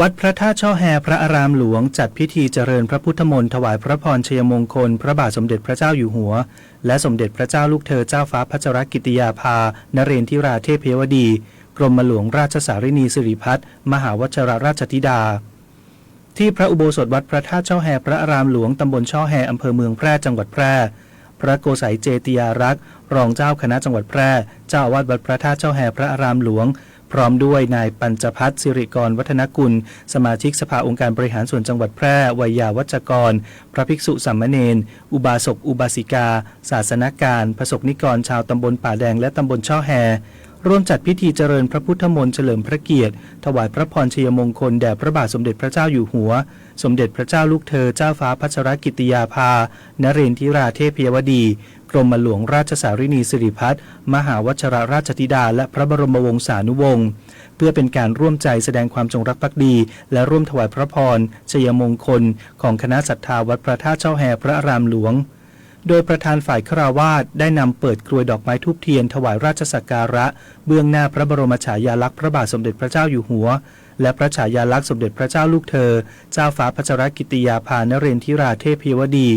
วัดพระธาตุช่อแฮพระอารามหลวง จัดพิธีเจริญพระพุทธมนต์ถวายพระพรชัยมงคล พระบาทสมเด็จพระเจ้าอยู่หัว และสมเด็จพระเจ้าลูกเธอเจ้าฟ้าพัชรกิติยาภา นเรนทิราเทพยวดี กรมหลวงราชสารินีสิริพัฒน์มหาวชรราชธิดา ที่พระอุโบสถวัดพระธาตุช่อแฮพระอารามหลวงตำบลช่อแฮอำเภอเมืองแพร่จังหวัดแพร่ พระโกสัยเจติยารักษ์รองเจ้าคณะจังหวัดแพร่ เจ้าอาวาสวัดพระธาตุเจ้าแฮพระอารามหลวง พร้อมด้วยนายปัญจพัฒน์สิริกรวัฒนกุล สมาชิกสภาองค์การบริหารส่วนจังหวัดแพร่วัยยาวัจกร พระภิกษุสามเณรอุบาสกอุบาสิกา ศาสนการประสบนิกรชาวตำบลป่าแดงและตำบลช่อแฮร่วมจัดพิธีเจริญพระพุทธมนต์เฉลิมพระเกียรติ ถวายพระพรชัยมงคลแด่พระบาทสมเด็จพระเจ้าอยู่หัว สมเด็จพระเจ้าลูกเธอเจ้าฟ้าพัชรกิติยาภา นเรนทิราเทพยวดี กรมหลวงราชสารินีสิริพัฒน์มหาวชรราชธิดา และพระบรมวงศานุวงศ์เพื่อเป็นการร่วมใจแสดงความจงรักภักดี และร่วมถวายพระพรชัยมงคล ของคณะศรัทธาวัดพระธาตุเจ้าแฮพระอารามหลวง โดยประธานฝ่ายคราวาสได้นำเปิดกรวยดอกไม้ทูบเทียน ถวายราชสักการะ เบื้องหน้าพระบรมฉายาลักษณ์พระบาทสมเด็จพระเจ้าอยู่หัว และพระฉายาลักษณ์สมเด็จพระเจ้าลูกเธอ เจ้าฟ้าพัชรกิติยาภานเรนทิราเทพยวดี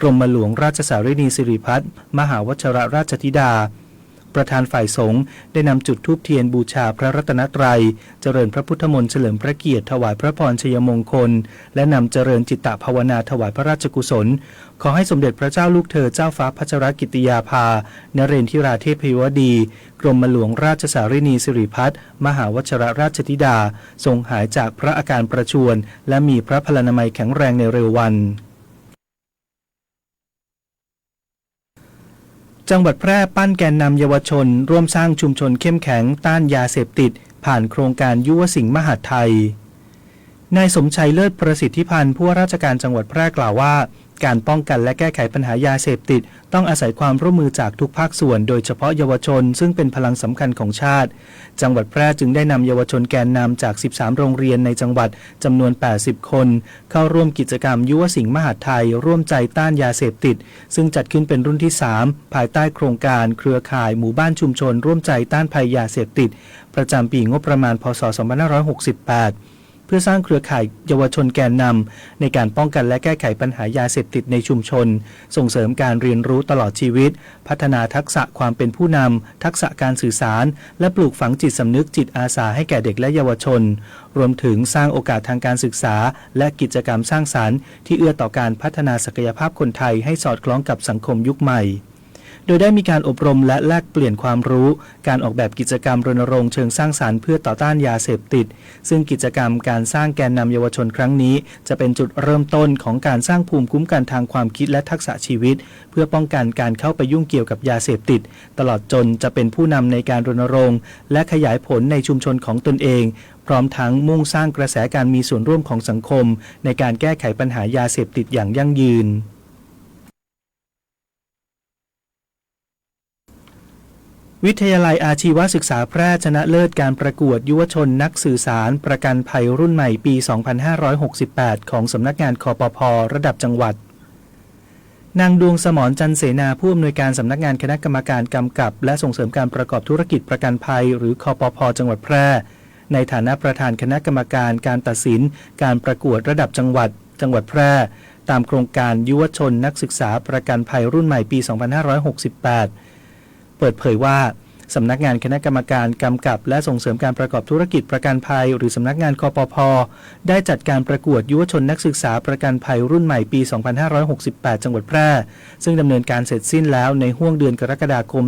กรมหลวงราชสารินีสิริพัฒน์มหาวชรราชธิดา ประธานฝ่ายสงฆ์ได้นำจุดทูบเทียนบูชาพระรัตนตรัย เจริญพระพุทธมนต์เฉลิมพระเกียรติถวายพระพรชัยมงคล และนำเจริญจิตตภาวนาถวายพระราชกุศล ขอให้สมเด็จพระเจ้าลูกเธอเจ้าฟ้าพัชรกิติยาภา นเรนทิราเทพยวดี กรมหลวงราชสารินีสิริพัฒน์มหาวชรราชธิดา ทรงหายจากพระอาการประชวรและมีพระพลานามัยแข็งแรงในเร็ววัน จังหวัดแพร่ปั้นแกนนำเยาวชน ร่วมสร้างชุมชนเข้มแข็งต้านยาเสพติด ผ่านโครงการยุวสิงห์มหาไทยนายสมชัยเลิศประสิทธิพันธ์ผู้ว่าราชการจังหวัดแพร่กล่าวว่า การป้องกันและแก้ไขปัญหายาเสพติด ต้องอาศัยความร่วมมือจากทุกภาคส่วน โดยเฉพาะเยาวชน ซึ่งเป็นพลังสำคัญของชาติ จังหวัดแพร่จึงได้นำเยาวชนแกนนำจาก 13 โรงเรียนในจังหวัดจำนวน 80 คน เข้าร่วมกิจกรรมยุวสิงห์มหาไทย ร่วมใจต้านยาเสพติด ซึ่งจัดขึ้นเป็นรุ่นที่ 3 ภายใต้โครงการ เครือข่ายหมู่บ้านชุมชน ร่วมใจต้านภัยยาเสพติด ประจำปีงบประมาณพศ2568 เพื่อสร้างเครือข่ายเยาวชนแกนนำในการป้องกันและแก้ไขปัญหายาเสพติดในชุมชน ส่งเสริมการเรียนรู้ตลอดชีวิต พัฒนาทักษะความเป็นผู้นำทักษะการสื่อสาร และปลูกฝังจิตสำนึกจิตอาสาให้แก่เด็กและเยาวชน รวมถึงสร้างโอกาสทางการศึกษา และกิจกรรมสร้างสารรค์ ที่เอื้อต่อการพัฒนาศักยภาพคนไทยให้สอดคล้องกับสังคมยุคใหม่ โดยได้มีการอบรมและแลกเปลี่ยนความรู้ การออกแบบกิจกรรมรณรงค์เชิงสร้างสารรค์เพื่อต่อต้านยาเสพติด ซึ่งกิจกรรมการสร้างแกนนำเยาวชนครั้งนี้ จะเป็นจุดเริ่มต้นของการสร้างภูมิคุ้มกันทางความคิดและทักษะชีวิต เพื่อป้องกันการเข้าไปยุ่งเกี่ยวกับยาเสพติด ตลอดจนจะเป็นผู้นำในการรณรงค์ และขยายผลในชุมชนของตนเอง พร้อมทั้งมุ่งสร้างกระแสการมีส่วนร่วมของสังคม ในการแก้ไขปัญหายาเสพติดอย่างยั่งยืน วิทยาลัยอาชีวศึกษาแพร่ชนะเลิศการประกวดยุวชนนักสื่อสาร ประกันภัยรุ่นใหม่ปี 2568 ของสำนักงานคอปพอระดับจังหวัด นางดวงสมรจันเสนาผู้อำนวยการสำนักงานคณะกรรมการกำกับ และส่งเสริมการประกอบธุรกิจประกันภัย หรือคอปพอจังหวัดแพร่ ในฐานะประธานคณะกรรมการการตัดสิน การประกวดระดับจังหวัด จังหวัดแพร่ ตามโครงการยุวชนนักศึกษาประกันภัยรุ่นใหม่ปี 2568 ปิดเผยว่าสำนักงานคณะกรรมการกำกับ และส่งเสริมการประกอบธุรกิจประกันภัย หรือสำนักงานคอปพได้จัดการประกวดยุวชนนักศึกษาประกันภัยรุ่นใหม่ปี 2568 จังหวัดแพร่ ซึ่งดำเนินการเสร็จสิ้นแล้วในห้วงเดือนกรกฎาคม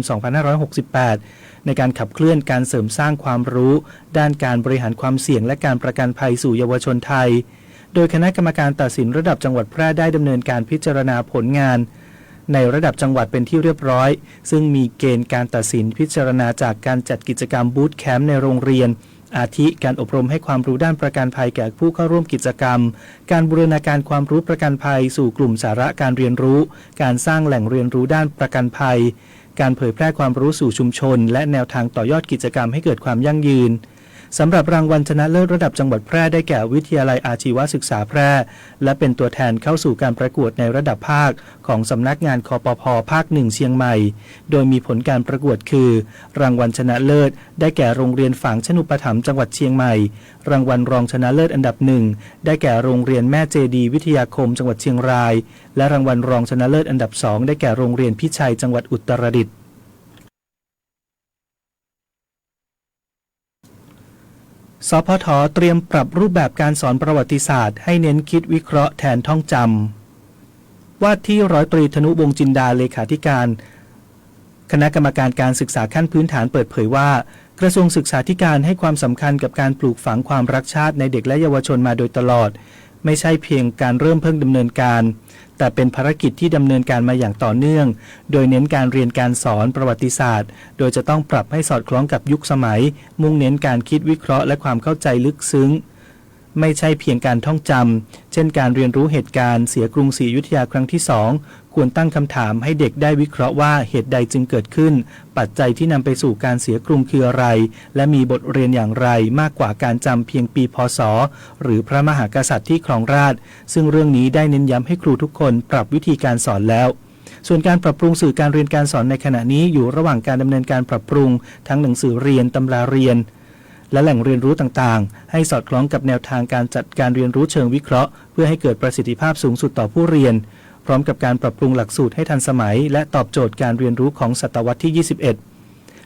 2568 ในการขับเคลื่อนการเสริมสร้างความรู้ ด้านการบริหารความเสี่ยงและการประกันภัยสู่เยาวชนไทย โดยคณะกรรมการตัดสินระดับจังหวัดแพร่ได้ดำเนินการพิจารณาผลงาน ในระดับจังหวัดเป็นที่เรียบร้อย ซึ่งมีเกณฑ์การตัดสินพิจารณาจากการจัดกิจกรรมบูตแคมป์ในโรงเรียน อาทิการอบรมให้ความรู้ด้านประกันภัยแก่ผู้เข้าร่วมกิจกรรม การบูรณาการความรู้ประกันภัยสู่กลุ่มสาระการเรียนรู้ การสร้างแหล่งเรียนรู้ด้านประกันภัย การเผยแพร่ความรู้สู่ชุมชน และแนวทางต่อยอดกิจกรรมให้เกิดความยั่งยืน สำหรับรางวัลชนะเลิศระดับจังหวัดแพร่ได้แก่วิทยาลัยอาชีวศึกษาแพร่ และเป็นตัวแทนเข้าสู่การประกวดในระดับภาค ของสำนักงานคอปพภาคหนึ่งเชียงใหม่ โดยมีผลการประกวดคือ รางวัลชนะเลิศ ได้แก่โรงเรียนฝางชนุปถัมจังหวัดเชียงใหม่ รางวัลรองชนะเลิศอันดับหนึ่งได้แก่โรงเรียนแม่เจดี วิทยาคม จังหวัดเชียงราย และรางวัลรองชนะเลิศอันดับสองได้แก่โรงเรียนพิชัยจังหวัดอุตรดิตถ์ สพทเตรียมปรับรูปแบบการสอนประวัติศาสตร์ให้เน้นคิดวิเคราะห์แทนท่องจำว่าที่ร้อยตรีธนุวงจินดาเลขาธิการ คณะกรรมการการศึกษาขั้นพื้นฐานเปิดเผยว่า กระทรวงศึกษาธิการให้ความสำคัญกับการปลูกฝังความรักชาติในเด็กและเยาวชนมาโดยตลอด ไม่ใช่เพียงการเริ่มเพิ่งดำเนินการ แต่เป็นภารกิจที่ดำเนินการมาอย่างต่อเนื่อง โดยเน้นการเรียนการสอนประวัติศาสตร์ โดยจะต้องปรับให้สอดคล้องกับยุคสมัย มุ่งเน้นการคิดวิเคราะห์และความเข้าใจลึกซึ้ง ไม่ใช่เพียงการท่องจำ เช่นการเรียนรู้เหตุการณ์เสียกรุงศรีอยุธยาครั้งที่สองควรตั้งคำถามให้เด็กได้วิเคราะห์ว่าเหตุใดจึงเกิดขึ้น ปัจจัยที่นำไปสู่การเสียกรุงคืออะไร และมีบทเรียนอย่างไรมากกว่าการจำเพียงปีพศ หรือพระมหากษัตริย์ที่ครองราชซึ่งเรื่องนี้ได้เน้นย้ำให้ครูทุกคนปรับวิธีการสอนแล้วส่วนการปรับปรุงสื่อการเรียนการสอนในขณะนี้อยู่ระหว่างการดำเนินการปรับปรุง ทั้งหนังสือเรียนตำราเรียน และแหล่งเรียนรู้ต่างๆ ให้สอดคล้องกับแนวทางการจัดการเรียนรู้เชิงวิเคราะห์ เพื่อให้เกิดประสิทธิภาพสูงสุดต่อผู้เรียน พร้อมกับการปรับปรุงหลักสูตรให้ทันสมัย และตอบโจทย์การเรียนรู้ของศตวรรษที่ 21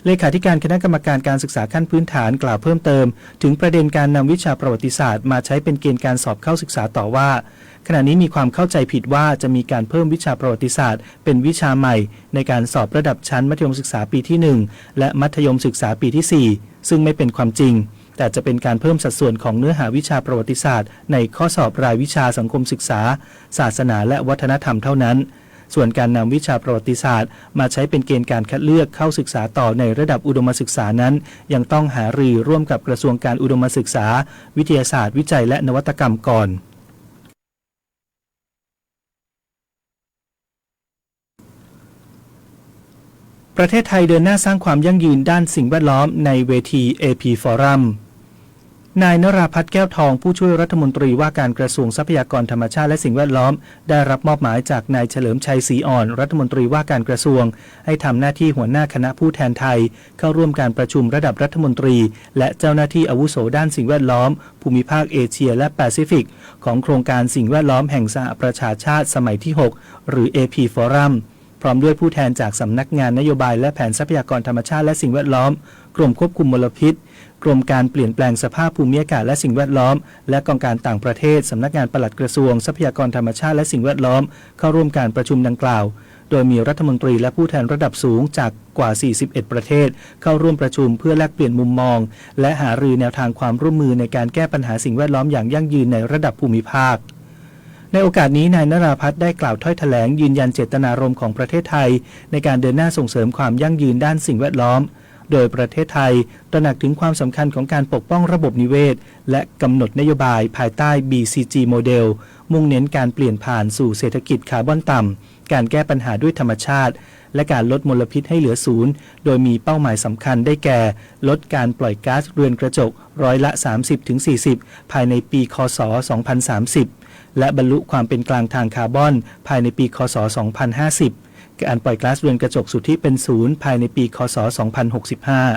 เลขาธิการคณะกรรมการการศึกษาขั้นพื้นฐานกล่าวเพิ่มเติม ถึงประเด็นการนำวิชาประวัติศาสตร์มาใช้เป็นเกณฑ์การสอบเข้าศึกษาต่อว่า ขณะนี้มีความเข้าใจผิดว่าจะมีการเพิ่มวิชาประวัติศาสตร์ เป็นวิชาใหม่ ในการสอบระดับชั้นมัธยมศึกษาปีที่ 1 และมัธยมศึกษาปีที่ 4 ซึ่งไม่เป็นความจริง แต่จะเป็นการเพิ่มสัดส่วนของเนื้อหาวิชาประวัติศาสตร์ ในข้อสอบรายวิชาสังคมศึกษา ศาสนาและวัฒนธรรมเท่านั้น ส่วนการนำวิชาประวัติศาสตร์ มาใช้เป็นเกณฑ์การคัดเลือกเข้าศึกษาต่อในระดับอุดมศึกษานั้น ยังต้องหารือร่วมกับกระทรวงการอุดมศึกษา วิทยาศาสตร์ วิจัยและนวัตกรรมก่อน ประเทศไทยเดินหน้าสร้างความยั่งยืนด้านสิ่งแวดล้อมในเวที AP Forum นายนราพัฒน์แก้วทองผู้ช่วยรัฐมนตรีว่าการกระทรวงทรัพยากรธรรมชาติและสิ่งแวดล้อม ได้รับมอบหมายจากนายเฉลิมชัยศรีอ่อน รัฐมนตรีว่าการกระทรวง ให้ทำหน้าที่หัวหน้าคณะผู้แทนไทย เข้าร่วมการประชุมระดับรัฐมนตรี และเจ้าหน้าที่อาวุโสด้านสิ่งแวดล้อม ภูมิภาคเอเชียและแปซิฟิก ของโครงการสิ่งแวดล้อมแห่งสหประชาชาติสมัยที่ 6 หรือ AP Forum พร้อมด้วยผู้แทนจากสำนักงานนโยบายและแผนทรัพยากรธรรมชาติและสิ่งแวดล้อม กรมควบคุมมลพิษ กรมการเปลี่ยนแปลงสภาพภูมิอากาศและสิ่งแวดล้อม และกองการต่างประเทศสำนักงานปลัดกระทรวงทรัพยากรธรรมชาติและสิ่งแวดล้อม เข้าร่วมการประชุมดังกล่าว โดยมีรัฐมนตรีและผู้แทนระดับสูงจากกว่า 41 ประเทศ เข้าร่วมประชุมเพื่อแลกเปลี่ยนมุมมอง และหารือแนวทางความร่วมมือในการแก้ปัญหาสิ่งแวดล้อมอย่างยั่งยืนในระดับภูมิภาค ในโอกาสนี้นายนราพัฒน์ได้กล่าวถ้อยแถลงยืนยันเจตนารมณ์ของประเทศไทย ในการเดินหน้าส่งเสริมความยั่งยืนด้านสิ่งแวดล้อม โดยประเทศไทย ตระหนักถึงความสำคัญของการปกป้องระบบนิเวศ และกำหนดนโยบายภายใต้ BCG โมเดล มุ่งเน้นการเปลี่ยนผ่านสู่เศรษฐกิจคาร์บอนต่ำ การแก้ปัญหาด้วยธรรมชาติ และการลดมลพิษให้เหลือศูนย์ โดยมีเป้าหมายสำคัญได้แก่ ลดการปล่อยก๊าซเรือนกระจกร้อยละ 30-40 ภายในปี คศ 2030 และบรรลุความเป็นกลางทางคาร์บอน ภายในปี คศ 2050 การปล่อยก๊าซเรือนกระจกสุทธิเป็นศูนย์ภายในปี คศ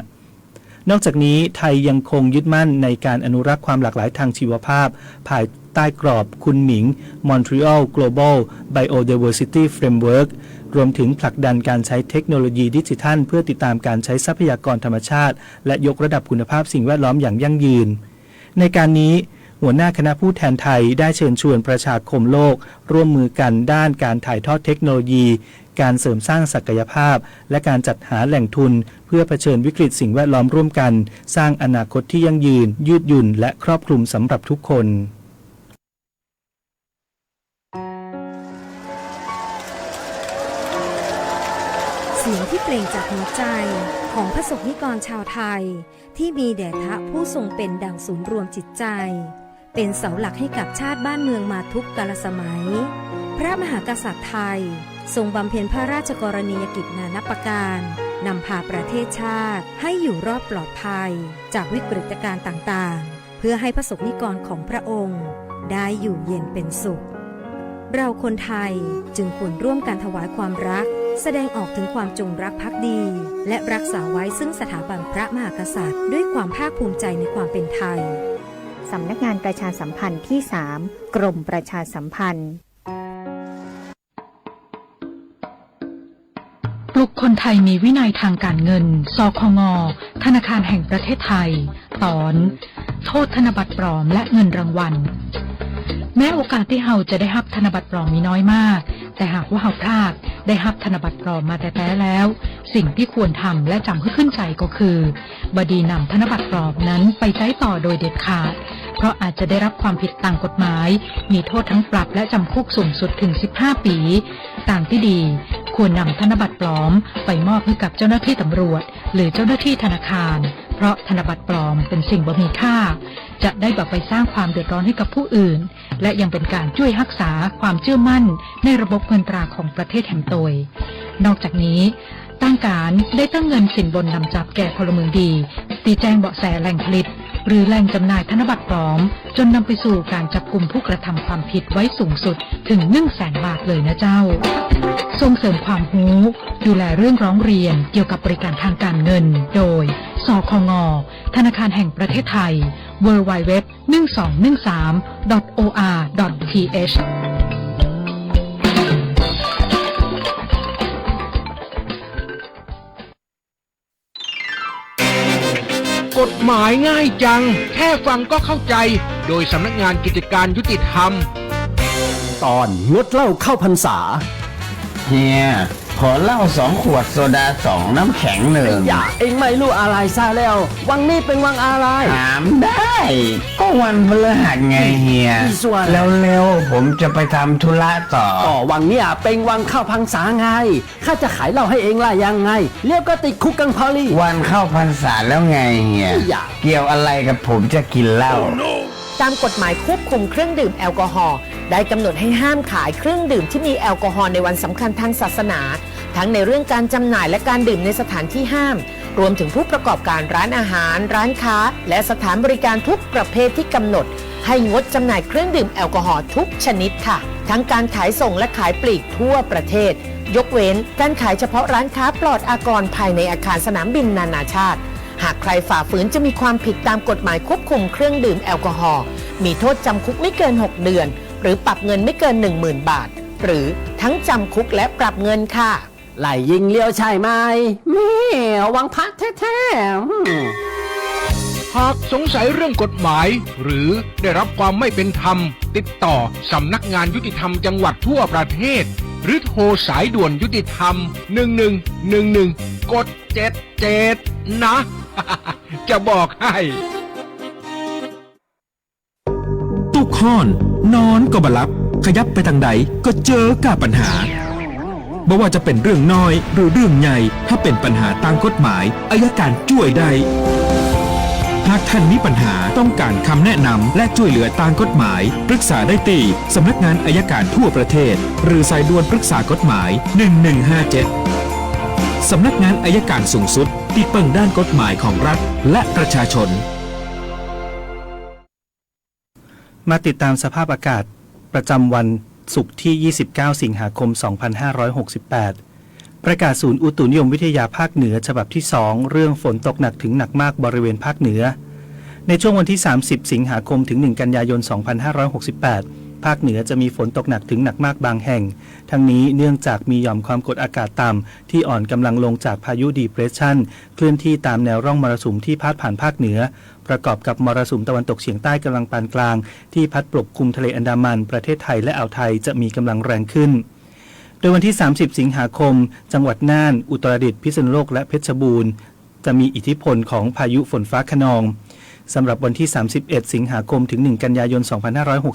2065นอกจากนี้ไทยยังคงยึดมั่นในการอนุรักษ์ความหลากหลายทางชีวภาพ ภายใต้กรอบคุณหมิง Montreal Global Biodiversity Framework รวมถึงผลักดันการใช้เทคโนโลยีดิจิทัล เพื่อติดตามการใช้ทรัพยากรธรรมชาติ และยกระดับคุณภาพสิ่งแวดล้อมอย่างยั่งยืน ในการนี้ หัวหน้าคณะผู้แทนไทยได้เชิญชวนประชาคมโลก ร่วมมือกันด้านการถ่ายทอดเทคโนโลยี การเสริมสร้างศักยภาพ และการจัดหาแหล่งทุน เพื่อเผชิญวิกฤตสิ่งแวดล้อมร่วมกัน สร้างอนาคตที่ยั่งยืน ยืดหยุ่น และครอบคลุมสำหรับทุกคนเสียงที่เปล่งจากหัวใจของพระสงฆ์นิกรชาวไทย ที่มีแด่พระผู้ทรงเป็นดั่งศูนย์รวมจิตใจ เป็นเสาหลักให้กับชาติบ้านเมืองมาทุกกาลสมัย พระมหากษัตริย์ไทย ทรงบำเพ็ญพระราชกรณียกิจนานับประการนำพาประเทศชาติให้อยู่รอดปลอดภัย จากวิกฤตการณ์ต่างๆ เพื่อให้พระสงฆ์นิกรของพระองค์ ได้อยู่เย็นเป็นสุข เราคนไทยจึงควรร่วมกันถวายความรัก แสดงออกถึงความจงรักภักดี และรักษาไว้ซึ่งสถาบันพระมหากษัตริย์ ด้วยความภาคภูมิใจในความเป็นไทย สำนักงานประชาสัมพันธ์ที่ 3 กรมประชาสัมพันธ์ ปลุกคนไทยมีวินัยทางการเงิน สคง ธนาคารแห่งประเทศไทย ตอน โทษธนบัตรปลอมและเงินรางวัล แม้โอกาสที่เฮาจะได้รับธนบัตรปลอมมีน้อยมาก แต่หากว่าเฮาพลาดได้รับธนบัตรปลอมมาแต่แต่แล้ว สิ่งที่ควรทำและจำให้ขึ้นใจก็คือ บดีนำธนบัตรปลอมนั้นไปใช้ต่อโดยเด็ดขาด ราะอาจจะได้รับความผิดต่ามกฎหมาย มีโทษทั้งปรับและจำคุกสูงสุดถึง 15 ปี ตามที่ดี ควรนำธนบัตรปลอม ไปมอบให้กับเจ้าหน้าที่ตำรวจ หรือเจ้าหน้าที่ธนาคาร เพราะธนบัตรปลอมเป็นสิ่งบ่มีค่า จะได้แบบไปสร้างความเดือดร้อนให้กับผู้อื่น และยังเป็นการช่วยรักษาความเชื่อมั่น ในระบบเงินตราของประเทศแห่งตย นอกจากนี้ตั้งการได้ตั้งเงินสินบนนำจับแก่พลเมืองดีตีแจ้งเบาะแสแหล่งผลิต หรือแหล่งจำหน่ายธนบัตรปลอม จนนำไปสู่การจับกลุ่มผู้กระทำความผิดไว้สูงสุดถึง1 0 0 0 0แสนบาทเลยนะเจ้า ส่งเสริมความรู้ ดูแลเรื่องร้องเรียนเกี่ยวกับบริการทางการเงิน โดย สคง ธนาคารแห่งประเทศไทย www 1213 or th หมายง่ายจัง แค่ฟังก็เข้าใจ โดยสำนักงานกิจการยุติธรรม ตอนงดเหล้าเข้าพรรษา เฮีย ขอเหล้าสองขวดโซดาสองน้ำแข็งหนึ่งอย่าเองไม่รู้อะไรซะแล้ว วังนี้เป็นวังอะไร ถามได้ ก็วันพฤหัสไงเฮียอีส่วน แล้วเร็วๆผมจะไปทำธุระต่อ อ๋อวังเนี้ยเป็นวังเข้าพรรษาไงข้าจะขายเหล้าให้เองล่ะยังไง เรียกก็ติดคุกกังพอลี วันเข้าพรรษาแล้วไงเฮียอย่า เกี่ยวอะไรกับผมจะกินเหล้า ตามกฎหมายควบคุมเครื่องดื่มแอลกอฮอล์ได้กำหนดให้ห้ามขายเครื่องดื่มที่มีแอลกอฮอล์ในวันสำคัญทางศาสนา ทั้งในเรื่องการจำหน่ายและการดื่มในสถานที่ห้าม รวมถึงผู้ประกอบการร้านอาหาร ร้านค้า และสถานบริการทุกประเภทที่กำหนด ให้งดจำหน่ายเครื่องดื่มแอลกอฮอล์ทุกชนิดค่ะ ทั้งการขายส่งและขายปลีกทั่วประเทศ ยกเว้นการขายเฉพาะร้านค้าปลอดอากรภายในอาคารสนามบินนานาชาติหากใครฝ่าฝืนจะมีความผิดตามกฎหมายควบคุมเครื่องดื่มแอลกอฮอล์ มีโทษจำคุกไม่เกิน 6 เดือน หรือปรับเงินไม่เกิน 10,000 บาท หรือทั้งจำคุกและปรับเงินค่ะ ไหลยิงเลี้ยวใช่ไหมแม่วังพักแท้ๆอืม หากสงสัยเรื่องกฎหมาย หรือได้รับความไม่เป็นธรรม ติดต่อสำนักงานยุติธรรมจังหวัดทั่วประเทศ หรือโทรสายด่วนยุติธรรม 1111 กด 77 นะ จะบอกให้ ห้อน นอนก็บลับ ขยับไปทางใดก็เจอกับปัญหาบ่ว่าจะเป็นเรื่องน้อยหรือเรื่องใหญ่ ถ้าเป็นปัญหาตามกฎหมายอายการช่วยได้ หากท่านมีปัญหาต้องการคำแนะนำและช่วยเหลือตามกฎหมาย ปรึกษาได้ที่สำนักงานอายการทั่วประเทศ หรือสายด่วนปรึกษากฎหมาย 1157 สำนักงานอายการสูงสุดที่เปิ่งด้านกฎหมายของรัฐและประชาชน มาติดตามสภาพอากาศประจำวันศุกร์ที่ 29 สิงหาคม 2568 ประกาศศูนย์อุตุนิยมวิทยาภาคเหนือฉบับที่ 2 เรื่องฝนตกหนักถึงหนักมากบริเวณภาคเหนือ ในช่วงวันที่ 30 สิงหาคมถึง 1 กันยายน 2568 ภาคเหนือจะมีฝนตกหนักถึงหนักมากบางแห่ง ทั้งนี้เนื่องจากมีหย่อมความกดอากาศต่ำที่อ่อนกำลังลงจากพายุดีเพรสชันเคลื่อนที่ตามแนวร่องมรสุมที่พาดผ่านภาคเหนือ ประกอบกับมรสุมตะวันตกเฉียงใต้กำลังปานกลาง ที่พัดปกคลุมทะเลอันดามัน ประเทศไทยและอ่าวไทยจะมีกำลังแรงขึ้นโดยวันที่ 30 สิงหาคม จังหวัดน่าน อุตรดิตถ์ พิษณุโลก และเพชรบูรณ์ จะมีอิทธิพลของพายุฝนฟ้าคะนอง สำหรับวันที่ 31 สิงหาคมถึง 1 กันยายน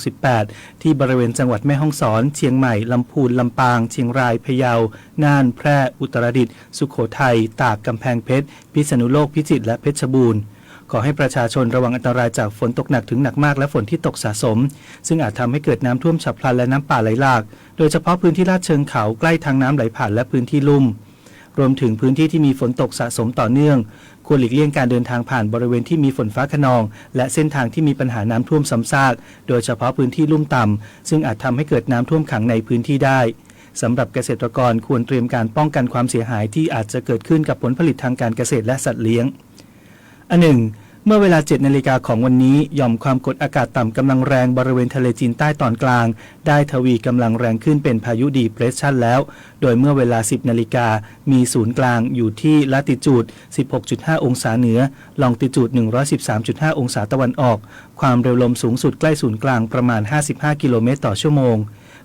2568 ที่บริเวณจังหวัดแม่ฮ่องสอน เชียงใหม่ ลำพูน ลำปาง เชียงราย พะเยา น่าน แพร่ อุตรดิตถ์ สุโขทัย ตาก กำแพงเพชร พิษณุโลก พิจิตร และเพชรบูรณ์ขอให้ประชาชนระวังอันตรายจากฝนตกหนักถึงหนักมากและฝนที่ตกสะสม ซึ่งอาจทำให้เกิดน้ำท่วมฉับพลันและน้ำป่าไหลหลาก โดยเฉพาะพื้นที่ลาดเชิงเขาใกล้ทางน้ำไหลผ่านและพื้นที่ลุ่ม รวมถึงพื้นที่ที่มีฝนตกสะสมต่อเนื่อง ควรหลีกเลี่ยงการเดินทางผ่านบริเวณที่มีฝนฟ้าขนอง และเส้นทางที่มีปัญหาน้ำท่วมซ้ำซาก โดยเฉพาะพื้นที่ลุ่มต่ำซึ่งอาจทำให้เกิดน้ำท่วมขังในพื้นที่ได้สำหรับเกษตรกรควรเตรียมการป้องกันความเสียหายที่อาจจะเกิดขึ้นกับผลผลิตทางการเกษตรและสัตว์เลี้ยงอันหนึ่ง เมื่อเวลา 7 นาฬิกาของวันนี้หย่อมความกดอากาศต่ำกำลังแรงบริเวณทะเลจีนใต้ตอนกลาง ได้ทวีกำลังแรงขึ้นเป็นพายุดีเพรสชันแล้ว โดยเมื่อเวลา 10 นาฬิกามีศูนย์กลางอยู่ที่ลาติจูด 16.5 องศาเหนือ ลองติจูด 113.5 องศาตะวันออก ความเร็วลมสูงสุดใกล้ศูนย์กลางประมาณ 55 กิโลเมตรต่อชั่วโมง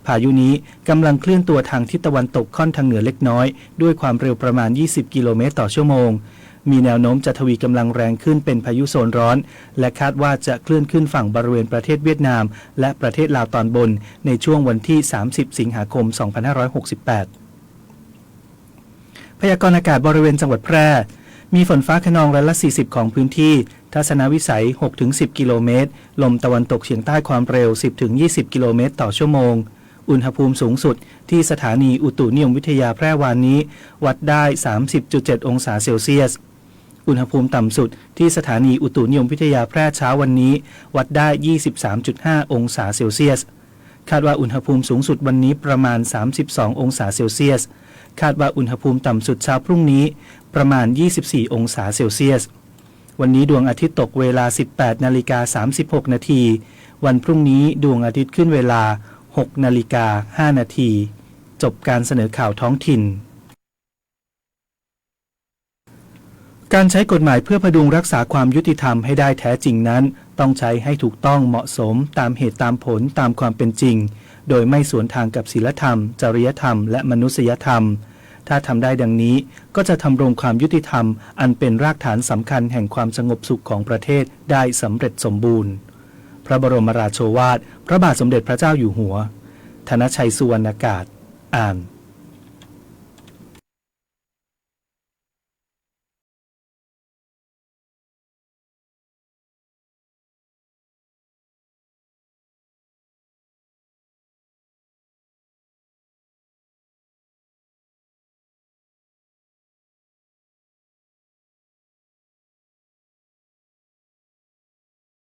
พายุนี้กำลังเคลื่อนตัวทางทิศตะวันตกค่อนทางเหนือเล็กน้อย ด้วยความเร็วประมาณ 20 กิโลเมตรต่อชั่วโมง มีแนวโน้มจะทวีกำลังแรงขึ้นเป็นพายุโซนร้อน และคาดว่าจะเคลื่อนขึ้นฝั่งบริเวณประเทศเวียดนาม และประเทศลาวตอนบน ในช่วงวันที่ 30 สิงหาคม 2568 พยากรณ์อากาศบริเวณจังหวัดแพร่ มีฝนฟ้าขนองร้อยละ 40 ของพื้นที่ ทัศนวิสัย 6-10 กิโลเมตร ลมตะวันตกเฉียงใต้ความเร็ว 10-20 กิโลเมตรต่อชั่วโมงอุณหภูมิสูงสุดที่สถานีอุตุนิยมวิทยาแพร่วานนี้ วัดได้ 30.7 องศาเซลเซียส อุณหภูมิต่ำสุดที่สถานีอุตุนิยมวิทยาแพร่เช้าวันนี้ วัดได้ 23.5 องศาเซลเซียส คาดว่าอุณหภูมิสูงสุดวันนี้ประมาณ 32 องศาเซลเซียส คาดว่าอุณหภูมิต่ำสุดเช้าพรุ่งนี้ประมาณ 24 องศาเซลเซียส วันนี้ดวงอาทิตย์ตกเวลา 18 นาฬิกา 36 นาที วันพรุ่งนี้ดวงอาทิตย์ขึ้นเวลา 6 นาฬิกา 5 นาที จบการเสนอข่าวท้องถิ่น การใช้กฎหมายเพื่อพดุงรักษาความยุติธรรมให้ได้แท้จริงนั้น ต้องใช้ให้ถูกต้องเหมาะสมตามเหตุตามผลตามความเป็นจริง โดยไม่สวนทางกับศีลธรรม จริยธรรม และมนุษยธรรม ถ้าทำได้ดังนี้ก็จะทำรงความยุติธรรม อันเป็นรากฐานสำคัญแห่งความสงบสุขของประเทศได้สำเร็จสมบูรณ์ พระบรมราโชวาท พระบาทสมเด็จพระเจ้าอยู่หัว ธนชัยสุวรรณากาศ อ่าน